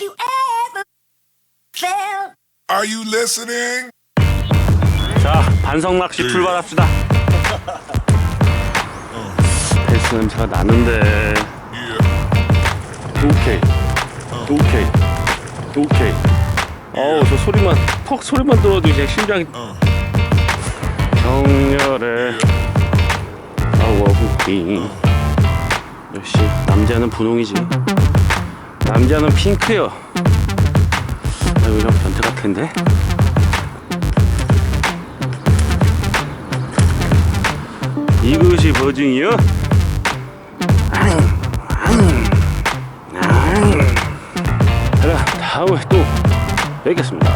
you ever felt. Are you listening? 자, 반성 낚시 출발합시다. 헬스 냄새가 나는데. 오케이. 오케이. 오케이. 어우, 저 소리만, 턱 소리만 들어도 이제 심장이 정열의 파워후킹. 역시 남자는 분홍이지. 남자는 핑크요. 아이고, 이런 변태 같은데? 이것이 버징이요? 자, 다음에 또 뵙겠습니다.